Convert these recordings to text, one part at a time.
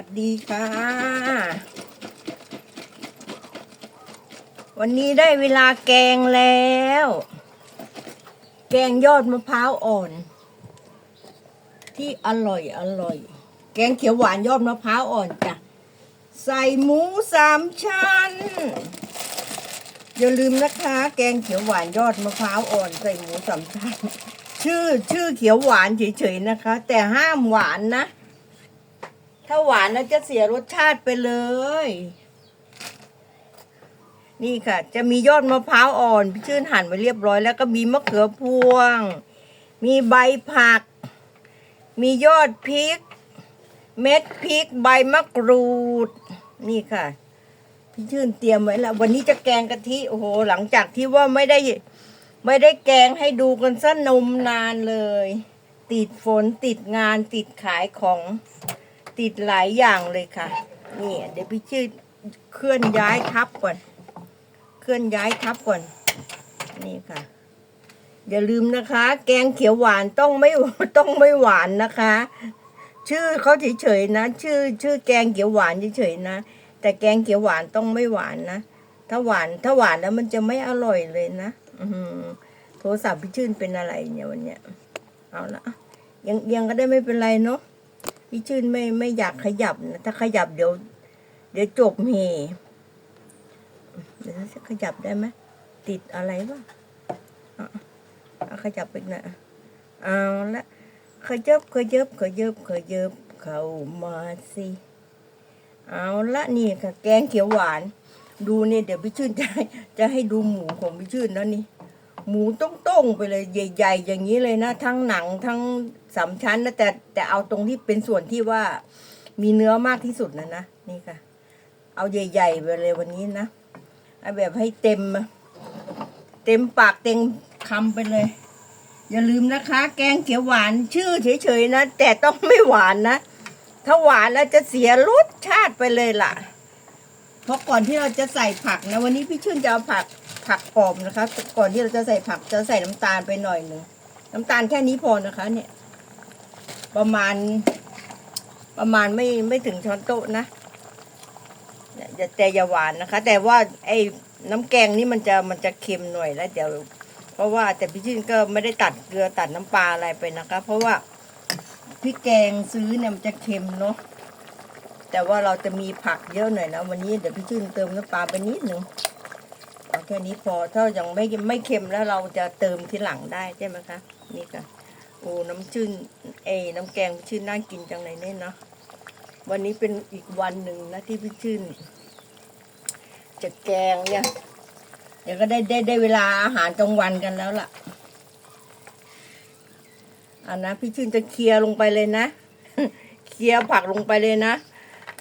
วัสดีค่ะ วันนี้ได้เวลาแกงแล้ว แกงยอดมะพร้าวอ่อน ที่อร่อยอร่อย แกงเขียวหวานยอดมะพร้าวอ่อนจ้ะ ใส่หมูสามชั้น อย่าลืมนะคะ แกงเขียวหวานยอดมะพร้าวอ่อนใส่หมูสามชั้น ชื่อชื่อเขียวหวานเฉยๆนะคะ แต่ห้ามหวานนะ ถ้าหวานแล้วจะเสียรสชาติไปเลย นี่ค่ะ จะมียอดมะพร้าวอ่อนพี่ชื่นหั่นไว้เรียบร้อย แล้วก็มีมะเขือพวง มีใบผัก มียอดพริก เม็ดพริก ใบมะกรูด นี่ค่ะ พี่ชื่นเตรียมไว้แล้ว วันนี้จะแกงกะทิ โอ้โห หลังจากที่ว่าไม่ได้ไม่ได้แกงให้ดูกันซะนมนานเลย ติดฝนติดงานติดขายของ ติดหลายอย่างเลยค่ะ นี่ เดี๋ยวพี่ชื่อเคลื่อนย้ายทับก่อน เคลื่อนย้ายทับก่อน นี่ค่ะ อย่าลืมนะคะ แกงเขียวหวานต้องไม่ต้องไม่หวานนะคะ ชื่อเขาเฉยๆนะ ชื่อชื่อแกงเขียวหวานเฉยๆนะ แต่แกงเขียวหวานต้องไม่หวานนะ ถ้าหวานถ้าหวานแล้วมันจะไม่อร่อยเลยนะ อืโทรศัพท์พี่ชื่นเป็นอะไรเนี่ยวันเนี้ย เอาละยังยังก็ได้ไม่เป็นไรเนาะ พี่ชื่นไม่ไม่อยากขยับนะถ้าขยับเดี๋ยว เดี๋ยวจบเฮเดี๋ยวจะขยับได้ไหมติดอะไรวะเอาขยับไปหน่อยอะเอาละขยับขยับขยับขยับเข้ามาสิเอาละนี่ค่ะแกงเขียวหวาน ดูเนี่ยเดี๋ยวพี่ชื่นจะจะให้ดูหมูของพี่ชื่นแล้วนี่ หมูต้งๆไปเลยใหญ่ ๆ อย่างนี้เลยนะ ทั้งหนังทั้งสามชั้นนะแต่แต่เอาตรงที่เป็นส่วนที่ว่ามีเนื้อมากที่สุดนะนะนี่ค่ะ เอาใหญ่ๆไปเลยวันนี้นะเอาแบบให้เต็ม เต็มปากเต็มคำไปเลย อย่าลืมนะคะ แกงเขียวหวานชื่อเฉยๆนะแต่ต้องไม่หวานนะถ้าหวานแล้วจะเสียรสชาติไปเลยล่ะ เพราะก่อนที่เราจะใส่ผักนะ วันนี้พี่ชื่นจะเอาผัก ผักกรอบนะคะ ก่อนที่เราจะใส่ผักจะใส่น้ำตาลไปหน่อยหนึ่งน้ำตาลแค่นี้พอนะคะ เนี่ย ประมาณ ประมาณไม่ไม่ถึงช้อนโต๊ะนะอย่าแต่อย่าหวานนะคะ แต่ว่าไอ้น้ำแกงนี่มันจะมันจะเค็มหน่อยแล้วเดี๋ยวเพราะว่าแต่พี่ชื่นก็ไม่ได้ตัดเกลือตัดน้ำปลาอะไรไปนะคะ เพราะว่าพริกแกงซื้อเนี่ยมันจะเค็มเนาะแต่ว่าเราจะมีผักเยอะหน่อยนะวันนี้เดี๋ยวพี่ชื่นเติมน้ำปลาไปนิดหนึ่ง แค่นี้พอถ้ายังไม่ไม่เค็มแล้วเราจะเติมทีหลังได้ใช่ไหมคะ นี่ค่ะโอ้น้ำชื่นเอน้ำแกงชื่นน่ากินจังเลยเนี่ยเนาะวันนี้เป็นอีกวันหนึ่งนะที่พี่ชื่นจะแกงเนี่ยเดี๋ยวก็ได้ได้ได้เวลาอาหารกลางวันกันแล้วล่ะอันนะพี่ชื่นจะเคลียร์ลงไปเลยนะ เคลียร์ผักลงไปเลยนะ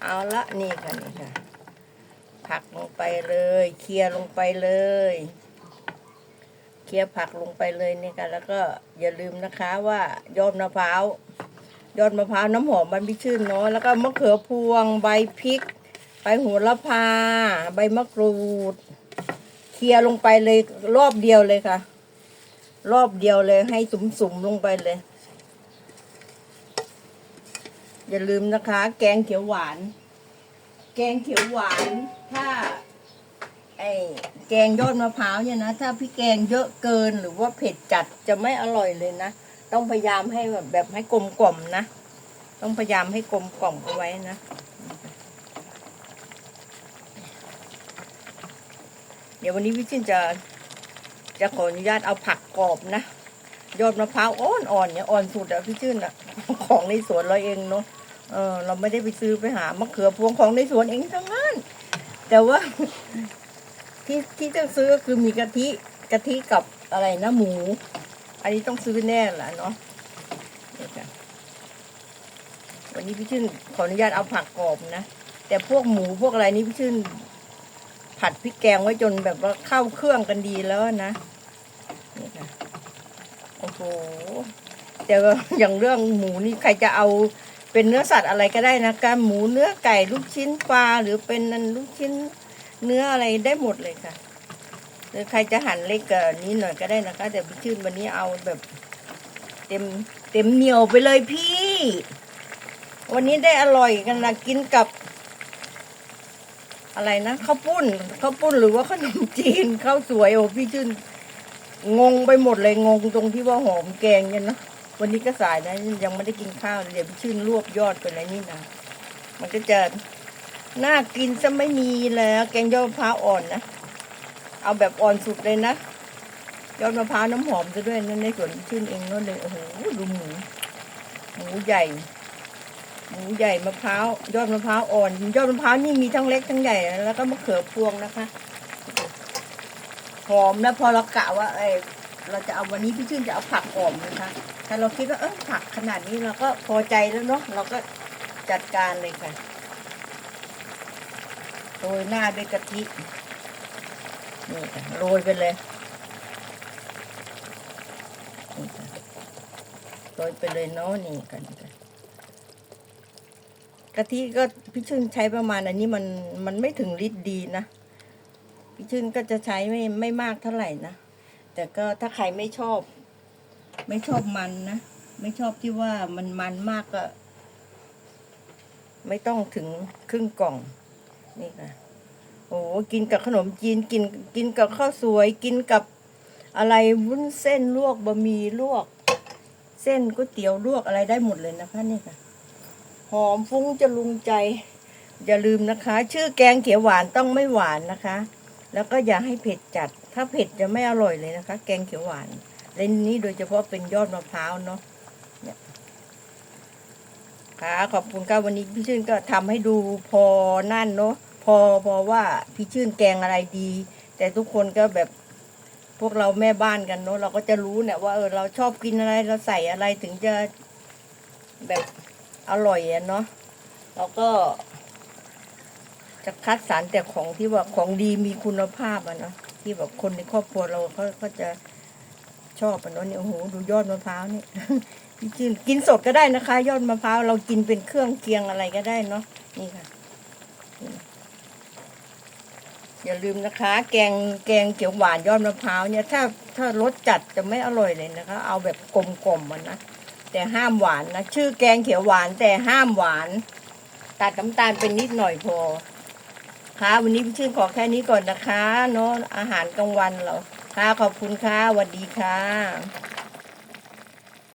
เอาละนี่ค่ะนี่ค่ะ ผักลงไปเลย เคลียลงไปเลย เคลียผักลงไปเลยนี่ค่ะแล้วก็อย่าลืมนะคะว่ายอดมะพร้าวยอดมะพร้าวน้ำหอมมันพิชื่นเนาะแล้วก็มะเขือพวงใบพริกใบโหระพา ใบมะกรูด เคลียลงไปเลยรอบเดียวเลยค่ะ รอบเดียวเลยให้สุ่มๆลงไปเลย อย่าลืมนะคะ แกงเขียวหวาน แกงเขียวหวาน ถ้าไอ้แกงยอดมะพร้าวเนี่ยนะ ถ้าพี่แกงเยอะเกินหรือว่าเผ็ดจัดจะไม่อร่อยเลยนะ ต้องพยายามให้แบบแบบให้กลมกล่อมนะ ต้องพยายามให้กลมกล่อมเอาไว้นะเดี๋ยววันนี้พี่ชินจะจะขออนุญาตเอาผักกรอบนะยอดมะพร้าวอ่อนๆเนี่ยอ่อนสุดอะพี่ชื่นอะของในสวนเราเองเนาะ เออเราไม่ได้ไปซื้อไปหามะเขือพวงของในสวนเองทั้งนั้น แต่ว่า ที่ที่ต้องซื้อก็คือมีกะทิกะทิกับอะไรนะหมู อันนี้ต้องซื้อแน่แหละเนาะวันนี้พี่ชื่นขออนุญาตเอาผักกรอบนะแต่พวกหมูพวกอะไรนี่พี่ชื่นผัดพริกแกงไว้จนแบบว่าเข้าเครื่องกันดีแล้วนะนี่ค่ะโอ้โหแต่อย่างเรื่องหมูนี่ใครจะเอา เป็นเนื้อสัตว์อะไรก็ได้นะการหมูเนื้อไก่ลูกชิ้นปลาหรือเป็นนันลูกชิ้นเนื้ออะไรได้หมดเลยค่ะหรือใครจะหั่นเล็กนี้หน่อยก็ได้นะคะ แต่พี่ชื่นวันนี้เอาแบบเต็มเต็มเหนียวไปเลยพี่ วันนี้ได้อร่อยกันนะกินกับอะไรนะข้าวปุ้นข้าวปุ้นหรือว่าขนมจีนข้าวสวยโอ้พี่ชื่นงงไปหมดเลยงงตรงที่ว่าหอมแกงกันนะ วันนี้ก็สายนะยังไม่ได้กินข้าวเดี๋ยวพี่ชื่นรวบยอดไปเลยนี่นะมันก็จะน่ากินซะไม่มีแล้วแกงยอดมะพร้าวอ่อนนะเอาแบบอ่อนสุดเลยนะยอดมะพร้าวน้ำหอมซะด้วยนั่นในสวนชื่นเองนั่นเลยโอ้โหดูหมูหมูใหญ่ หมูใหญ่มะพร้าวยอดมะพร้าวอ่อนยอดมะพร้าวนี่มีทั้งเล็กทั้งใหญ่แล้วก็มะเขือพวงนะคะหอมนะพอเรากะว่าเออ เราจะเอาวันนี้พี่ชื่นจะเอาผักหอมนะคะถ้าเราคิดว่าเออผักขนาดนี้เราก็พอใจแล้วเนาะเราก็จัดการเลยค่ะโรยหน้าด้วยกะทินี่ค่ะโรยไปเลยนี่ค่ะโรยไปเลยเนาะนี่กันค่ะกะทิก็พี่ชื่นใช้ประมาณอันนี้มันมันไม่ถึงลิตรดีนะพี่ชื่นก็จะใช้ไม่ไม่มากเท่าไหร่นะ แต่ก็ถ้าใครไม่ชอบ ไม่ชอบมันนะ ไม่ชอบที่ว่ามันมันมากก็ ไม่ต้องถึงครึ่งกล่อง นี่ค่ะโอ้กินกับขนมจีนกินกินกับข้าวสวยกินกับอะไรวุ้นเส้นลวกบะหมี่ลวก เส้นก๋วยเตี๋ยวลวกอะไรได้หมดเลยนะคะนี่ค่ะหอมฟุ้งจะลุงใจ อย่าลืมนะคะ ชื่อแกงเขียวหวานต้องไม่หวานนะคะ แล้วก็อย่าให้เผ็ดจัด ถ้าเผ็ดจะไม่อร่อยเลยนะคะ แกงเขียวหวานและนี้โดยเฉพาะเป็นยอดมะพร้าวเนาะค่ะขอบคุณค่ะวันนี้พี่ชื่นก็ทำให้ดูพอนั่นเนาะพอพอว่าพี่ชื่นแกงอะไรดี แต่ทุกคนก็แบบพวกเราแม่บ้านกันเนาะเราก็จะรู้เนี่ยว่าเออเราชอบกินอะไรเราใส่อะไรถึงจะแบบอร่อยอะเนาะเราก็ จะคัดสรรแต่ของที่ว่าของดีมีคุณภาพอะเนาะที่แบบคนในครอบครัวเราเขาเขาจะชอบอะเนาะเนี่ยโอ้โหดูยอดมะพร้าวนี่พี่ชื่นกินสดก็ได้นะคะ ยอดมะพร้าวเรากินเป็นเครื่องเคียงอะไรก็ได้เนาะนี่ค่ะ อย่าลืมนะคะ แกงแกงเขียวหวานยอดมะพร้าวเนี่ย ถ้าถ้ารสจัดจะไม่อร่อยเลยนะคะ เอาแบบกลมๆมันนะแต่ห้ามหวานนะชื่อแกงเขียวหวานแต่ห้ามหวาน ตัดน้ำตาลเป็นนิดหน่อยพอ ค่ะ วันนี้พี่ชื่นขอแค่นี้ก่อนนะคะเนาะอาหารกลางวันเราค่ะขอบคุณค่ะสวัสดีค่ะ